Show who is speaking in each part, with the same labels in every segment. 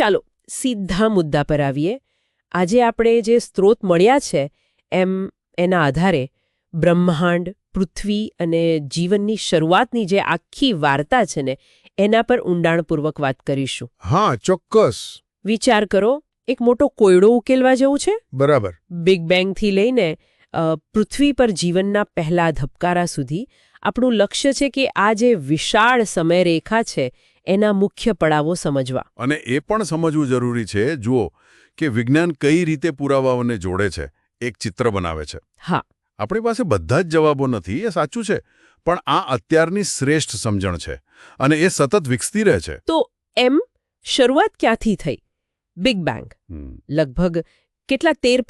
Speaker 1: ચાલો સીધા મુદ્દા પર આવીએ. આજે આપણે જે સ્ત્રોત મળ્યા છે એમ એના આધારે બ્રહ્માંડ પૃથ્વી અને જીવનની શરૂઆતની જે આખી વાર્તા છે ને એના પર ઊંડાણપૂર્વક વાત કરીશું.
Speaker 2: હા ચોક્કસ.
Speaker 1: વિચાર કરો એક મોટો કોયડો ઉકેલવા જેવું છે?
Speaker 2: બરાબર.
Speaker 1: બિગ બેંગથી લઈને પૃથ્વી પર જીવનના પહેલા ધબકારા સુધી આપણું લક્ષ્ય છે કે આ જે વિશાળ સમયરેખા છે એના મુખ્ય પડાવો સમજવા.
Speaker 2: અને એ પણ સમજવું જરૂરી છે જુઓ કે વિજ્ઞાન કઈ રીતે પુરાવાઓને જોડે છે એક ચિત્ર બનાવે છે.
Speaker 1: હા.
Speaker 2: આપણી પાસે બધા જ જવાબો નથી એ સાચું છે પણ આ અત્યારની શ્રેષ્ઠ સમજણ છે અને એ સતત વિકસતી રહે છે.
Speaker 1: તો એમ શરૂઆત ક્યાંથી થઈ? બિગ બેંગ લગભગ કેટલા તેર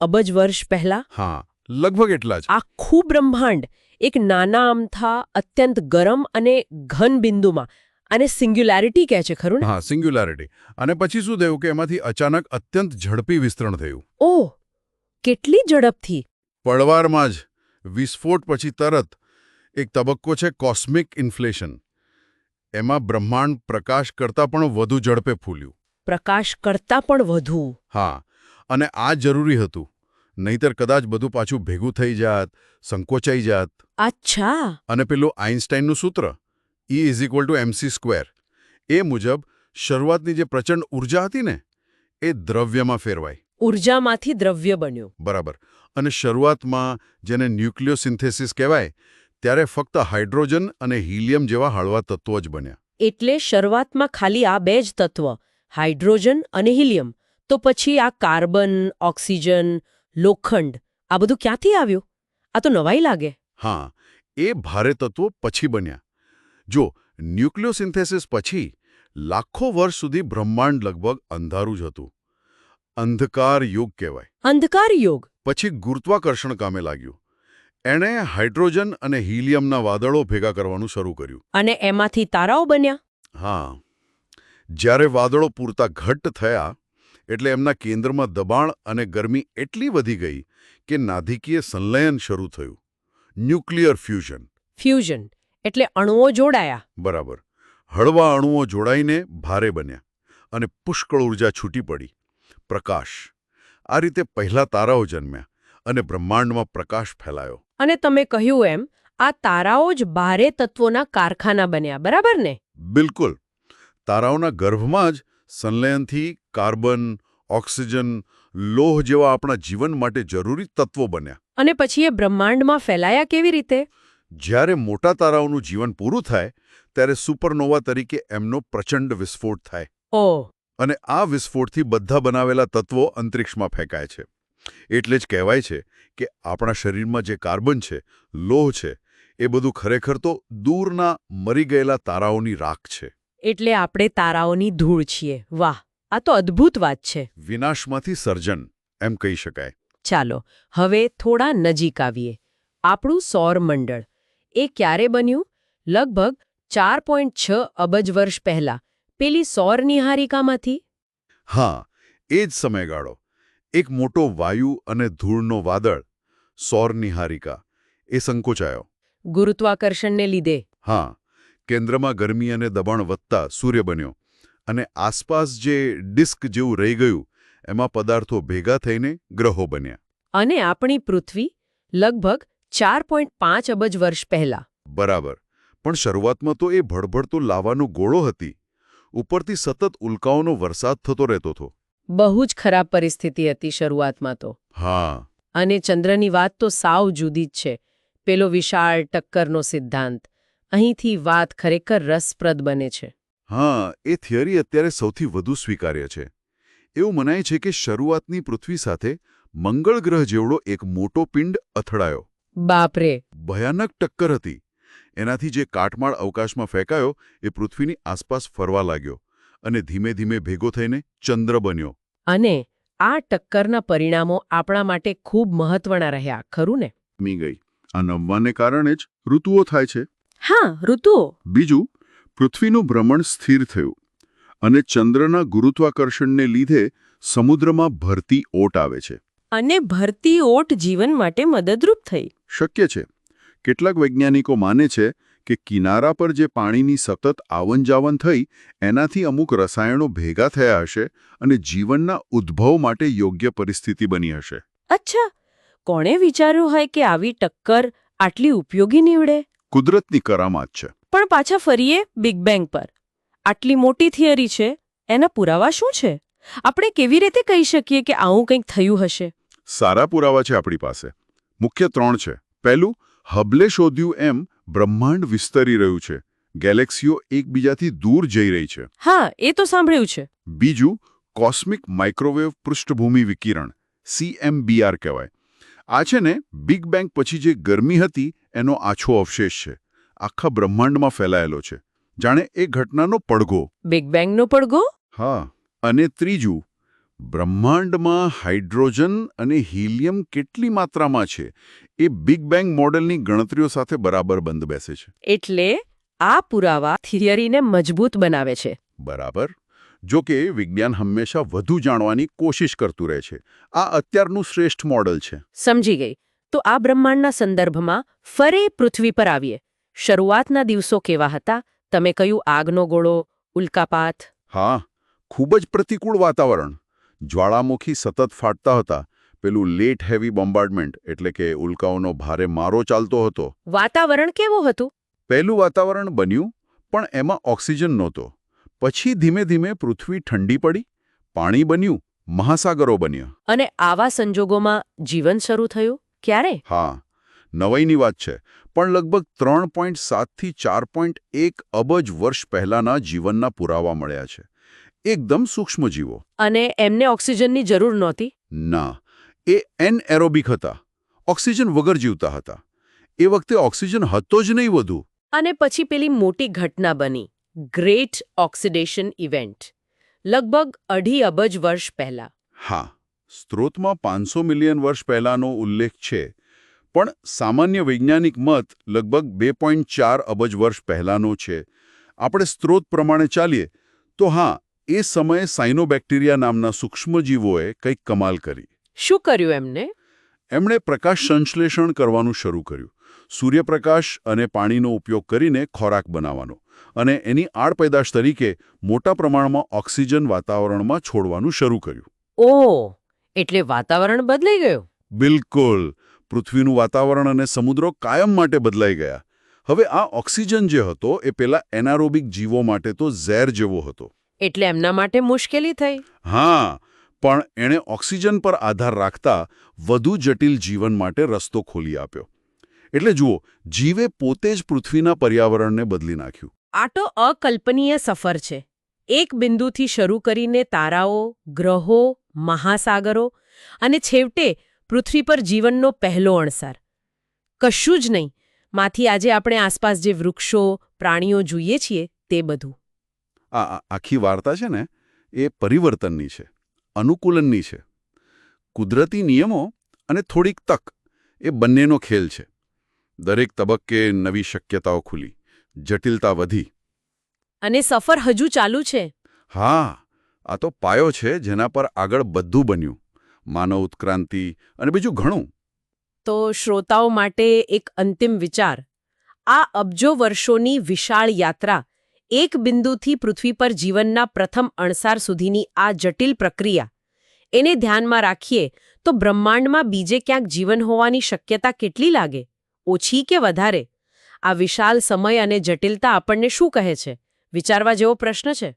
Speaker 1: અબજ વર્ષ પહેલા?
Speaker 2: હા લગભગ એટલા જ.
Speaker 1: આખું બ્રહ્માંડ એક નાના અમથા અત્યંત ગરમ અને ઘન બિંદુમાં અને સિંગ્યુલારિટી કહે છે ખરું
Speaker 2: હા સિંગ્યુલારિટી અને પછી શું થયું કે એમાંથી અચાનક અત્યંત ઝડપી વિસ્તરણ થયું.
Speaker 1: ઓહ કેટલી ઝડપથી?
Speaker 2: પળવારમાં જ વિસ્ફોટ પછી તરત એક તબક્કો છે કોસ્મિક ઇન્ફ્લેશન એમાં બ્રહ્માંડ પ્રકાશ કરતાં પણ વધુ ઝડપે ફૂલ્યું.
Speaker 1: પ્રકાશ કરતાં પણ વધુ.
Speaker 2: હા અને આ જરૂરી હતું. નહીતર કદાચ બધું પાછું ભેગું થઈ જાત સંકોચાઈ જાત.
Speaker 1: અચ્છા.
Speaker 2: અને પેલું આઇન્સ્ટાઈનનું સૂત્ર. E is equal to MC square એ મુજબ શરૂઆતની જે પ્રચંડ ઊર્જા હતી ને એ દ્રવ્યમાં ફેરવાઈ.
Speaker 1: ઉર્જામાંથી દ્રવ્ય બન્યું.
Speaker 2: બરાબર. અને શરૂઆતમાં જેને ન્યુક્લિયોસિન્થેસિસ કહેવાય ત્યારે ફક્ત હાઇડ્રોજન અને હિલિયમ જેવા હળવા તત્વો જ બન્યા.
Speaker 1: એટલે શરૂઆતમાં ખાલી આ બે જ તત્વ હાઇડ્રોજન અને હિલિયમ. તો પછી આ કાર્બન ઓક્સિજન લોખંડ આ બધું ક્યાંથી આવ્યું? આ તો નવાઈ લાગે.
Speaker 2: હા એ ભારે તત્વો પછી બન્યા. જો ન્યુક્લિયોસિન્થેસિસ પછી લાખો વર્ષ સુધી બ્રહ્માંડ લગભગ અંધારું જ હતું. અંધકાર યુગ કહેવાય.
Speaker 1: અંધકાર યુગ.
Speaker 2: પછી ગુરુત્વાકર્ષણ કામે લાગ્યું. એણે હાઇડ્રોજન અને હિલિયમના વાદળો ભેગા કરવાનું શરૂ કર્યું.
Speaker 1: અને એમાંથી તારાઓ બન્યા.
Speaker 2: હા. જ્યારે વાદળો પૂરતા ઘટ્ટ થયા એટલે એમના કેન્દ્રમાં દબાણ અને ગરમી એટલી વધી ગઈ કે નાધિકીય સંલયન શરૂ થયું. Nuclear fusion.
Speaker 1: ફ્યુઝન. એટલે અણુઓ જોડાયા.
Speaker 2: બરાબર. હળવા અણુઓ જોડાઈને ભારે બન્યા અને પુષ્કળ ઊર્જા છૂટી પડી. પ્રકાશ. આ રીતે પહેલા તારાઓ જન્મ્યા અને બ્રહ્માંડમાં પ્રકાશ ફેલાયો.
Speaker 1: અને તમે કહ્યું એમ આ તારાઓ જ ભારે તત્વોના કારખાના બન્યા બરાબર ને?
Speaker 2: બિલકુલ. તારાઓના ગર્ભમાં જ સંલયનથી કાર્બન ઓક્સિજન લોહ જેવા આપણા જીવન માટે જરૂરી તત્વો બન્યા.
Speaker 1: અને પછી એ બ્રહ્માંડમાં ફેલાયા કેવી રીતે?
Speaker 2: જ્યારે મોટા તારાઓનું જીવન પૂરું થાય ત્યારે સુપરનોવા તરીકે એમનો પ્રચંડ વિસ્ફોટ થાય.
Speaker 1: ઓ.
Speaker 2: અને આ વિસ્ફોટથી બધા બનાવેલા તત્વો અંતરિક્ષમાં ફેંકાય છે. એટલે જ કહેવાય છે કે આપણા શરીરમાં જે કાર્બન છે લોહ છે એ બધું ખરેખર તો દૂરના મરી ગયેલા તારાઓની રાખ છે.
Speaker 1: એટલે આપણે તારાઓની ધૂળ છીએ. વાહ આ તો અદ્ભુત વાત છે.
Speaker 2: વિનાશમાંથી સર્જન એમ કહી શકાય.
Speaker 1: ચાલો હવે થોડા નજીક આવીએ. આપણું સૌરમંડળ એ ક્યારે બન્યું? લગભગ ચાર પોઈન્ટ છ અબજ વર્ષ પહેલા. પેલી સૌર નિહારિકામાંથી?
Speaker 2: હા એ જ સમયગાળો. એક મોટો વાયુ અને ધૂળનો વાદળ સૌર નિહારિકા એ સંકોચાયો.
Speaker 1: ગુરુત્વાકર્ષણને લીધે.
Speaker 2: હા કેન્દ્રમાં ગરમી અને દબાણ વધતા સૂર્ય બન્યો અને આસપાસ જે ડિસ્ક જેવું રહી ગયું એમાં પદાર્થો ભેગા થઈને ગ્રહો બન્યા.
Speaker 1: અને આપણી પૃથ્વી લગભગ ચાર પોઈન્ટ પાંચ અબજ વર્ષ પહેલા.
Speaker 2: બરાબર. પણ શરૂઆતમાં તો એ ભડભડતું લાવાનો ગોળો હતી. ઉપરથી સતત ઉલ્કાઓનો વરસાદ થતો રહેતો હતો.
Speaker 1: બહુ જ ખરાબ પરિસ્થિતિ હતી શરૂઆતમાં તો.
Speaker 2: હા.
Speaker 1: અને ચંદ્રની વાત તો સાવ જુદી જ છે. પેલો વિશાળ ટક્કરનો સિદ્ધાંત. અહીંથી વાત ખરેખર રસપ્રદ બને છે.
Speaker 2: હા એ થિયરી અત્યારે સૌથી વધુ સ્વીકાર્ય છે. એવું મનાય છે કે શરૂઆતની પૃથ્વી સાથે મંગળ ગ્રહ જેવડો એક મોટો પિંડ અથડાયો.
Speaker 1: બાપરે.
Speaker 2: ભયાનક ટક્કર હતી. એનાથી જે કાટમાળ અવકાશમાં ફેંકાયો એ પૃથ્વીની આસપાસ ફરવા લાગ્યો અને ધીમે ધીમે ભેગો થઈને ચંદ્ર બન્યો.
Speaker 1: અને આ ટક્કરના પરિણામો આપણા માટે ખૂબ મહત્વના રહ્યા ખરું ને?
Speaker 2: મી ગઈ. આ નમવાને કારણે જ ઋતુઓ થાય છે.
Speaker 1: હા ઋતુઓ.
Speaker 2: બીજું પૃથ્વીનું ભ્રમણ સ્થિર થયું અને ચંદ્રના ગુરુત્વાકર્ષણને લીધે સમુદ્રમાં ભરતી ઓટ આવે છે.
Speaker 1: અને ભરતી ઓટ જીવન માટે મદદરૂપ થઈ.
Speaker 2: શક્ય છે. કેટલાક વૈજ્ઞાનિકો માને છે કે કિનારા પર જે પાણીની સતત આવન-જાવન થઈ એનાથી અમુક રસાયણો ભેગા થયા હશે અને જીવનના ઉદ્ભવ માટે યોગ્ય પરિસ્થિતિ બની હશે.
Speaker 1: અચ્છા. કોણે વિચાર્યું હોય કે આવી ટક્કર આટલી ઉપયોગી નીવડે?
Speaker 2: કુદરતની કરામાત છે.
Speaker 1: પણ પાછા ફરીએ બિગ બેંગ પર. આટલી મોટી થિયરી છે. એના પુરાવા શું છે? આપણે કેવી રીતે કહી શકીએ કે આવું કંઈક થયું હશે?
Speaker 2: સારા પુરાવા છે આપણી પાસે. મુખ્ય ત્રણ છે. પહેલું હબલે શોધ્યું એમ બ્રહ્માંડ વિસ્તરી રહ્યું છે. ગેલેક્સીઓ એકબીજાથી દૂર જઈ રહી છે.
Speaker 1: હા એ તો સાંભળ્યું છે.
Speaker 2: બીજું કોસ્મિક માઇક્રોવેવ પૃષ્ઠભૂમિ વિકિરણ સીએમબીઆર કહેવાય. આ છે ને બિગ બેંગ પછી જે ગરમી હતી એનો આછો અવશેષ છે. આખા બ્રહ્માંડમાં ફેલાયેલો છે. જાણે એ ઘટનાનો પડઘો.
Speaker 1: બિગ બેંગનો પડઘો?
Speaker 2: હા. અને ત્રીજું બ્રહ્માંડમાં હાઇડ્રોજન અને હિલિયમ કેટલી માત્રામાં છે? એ બિગ બેંગ મોડેલની ગણતરીઓ સાથે બરાબર બંધ બેસે છે.
Speaker 1: એટલે આ પુરાવા થિયરીને મજબૂત બનાવે છે.
Speaker 2: બરાબર. જો કે વિજ્ઞાન હંમેશા વધુ જાણવાની કોશિશ કરતું રહે છે. આ અત્યારનું શ્રેષ્ઠ મોડલ છે.
Speaker 1: સમજી ગઈ. તો આ બ્રહ્માંડના સંદર્ભમાં ફરી પૃથ્વી પર આવીએ. શરૂઆતના દિવસો કેવા હતા? તમે કહ્યું આગનો ગોળો? ઉલ્કાપાત?
Speaker 2: હા. ખૂબ જ પ્રતિકૂળ વાતાવરણ. જ્વાળામુખી સતત ફાટતા હતા. પેલું લેટ હેવી બોમ્બાર્ડમેન્ટ એટલે કે ઉલ્કાઓનો ભારે મારો ચાલતો હતો.
Speaker 1: વાતાવરણ કેવું હતું?
Speaker 2: પહેલું વાતાવરણ બન્યું પણ એમાં ઓક્સિજન નહોતો. પછી ધીમે ધીમે પૃથ્વી ઠંડી પડી પાણી બન્યું મહાસાગરો બન્યા.
Speaker 1: અને આવા સંજોગોમાં જીવન શરૂ થયું? ક્યારે?
Speaker 2: હા નવાઈની વાત છે પણ લગભગ ત્રણ પોઈન્ટ સાતથી ચાર પોઈન્ટ એક અબજ વર્ષ પહેલાંના જીવનના પુરાવા મળ્યા છે. એકદમ સૂક્ષ્મ જીવો
Speaker 1: અને એમને ઓક્સિજનની જરૂર નહોતી?
Speaker 2: ના એ એન એરોબિક હતા. ઓક્સિજન વગર જીવતા હતા. એ વખતે ઓક્સિજન હતો જ નહીં વધુ.
Speaker 1: અને પછી પેલી મોટી ઘટના બની. ગ્રેટ ઓક્સિડેશન ઇવેન્ટ લગભગ અઢી અબજ વર્ષ પહેલા.
Speaker 2: હા સ્ત્રોતમાં પાંચસો મિલિયન વર્ષ પહેલાંનો ઉલ્લેખ છે પણ સામાન્ય વૈજ્ઞાનિક મત લગભગ બે પોઈન્ટ ચાર અબજ વર્ષ પહેલાંનો છે. આપણે સ્ત્રોત પ્રમાણે ચાલીએ તો હા એ સમયે સાયનોબેક્ટેરિયા નામના સૂક્ષ્મજીવોએ કંઈક કમાલ કરી.
Speaker 1: શું કર્યું એમને?
Speaker 2: એમણે પ્રકાશ સંશ્લેષણ કરવાનું શરૂ કર્યું. સૂર્યપ્રકાશ અને પાણીનો ઉપયોગ કરીને ખોરાક બનાવવાનો અને એની આડપેદાશ તરીકે મોટા પ્રમાણમાં ઓક્સિજન વાતાવરણમાં છોડવાનું શરૂ કર્યું.
Speaker 1: ઓ એટલે વાતાવરણ બદલાઈ ગયું?
Speaker 2: બિલકુલ. પૃથ્વીનું વાતાવરણ અને સમુદ્રો કાયમ માટે બદલાઈ ગયા. હવે આ ઓક્સિજન જે હતો એ પેલા એનારોબિક જીવો માટે તો ઝેર જેવો હતો.
Speaker 1: એટલે એમના માટે મુશ્કેલી થઈ.
Speaker 2: હા પણ એણે ઓક્સિજન પર આધાર રાખતા વધુ જટિલ જીવન માટે રસ્તો ખોલી આપ્યો. એટલે જુઓ જીવે પોતે જ પૃથ્વીના પર્યાવરણને બદલી નાખ્યું.
Speaker 1: આ તો અકલ્પનીય સફર છે. એક બિંદુથી શરૂ કરીને તારાઓ ગ્રહો મહાસાગરો અને છેવટે પૃથ્વી પર જીવનનો પહેલો અણસાર. કશું જ નહીં માંથી આજે આપણે આસપાસ જે વૃક્ષો પ્રાણીઓ જોઈએ છીએ તે બધું.
Speaker 2: આ આખી વાર્તા છે ને એ પરિવર્તનની છે અનુકૂલનની છે. કુદરતી નિયમો અને થોડીક તક એ બંનેનો ખેલ છે. દરેક તબક્કે નવી શક્યતાઓ ખુલી જટિલતા વધી.
Speaker 1: અને સફર હજુ ચાલુ છે.
Speaker 2: હા આ તો પાયો છે જેના પર આગળ બધું બન્યું માનવ ઉત્ક્રાંતિ અને બીજું ઘણું.
Speaker 1: તો શ્રોતાઓ માટે એક અંતિમ વિચાર. આ અબજો વર્ષોની વિશાળ યાત્રા એક બિંદુથી પૃથ્વી પર જીવનના પ્રથમ અણસાર સુધીની આ જટિલ પ્રક્રિયા. એને ધ્યાનમાં રાખીએ તો બ્રહ્માંડમાં બીજે ક્યાંક જીવન હોવાની શક્યતા કેટલી લાગે? ઓછી કે વધારે? આ વિશાલ સમય અને જટિલતા આપણને શું કહે છે? વિચારવા જેવો પ્રશ્ન છે.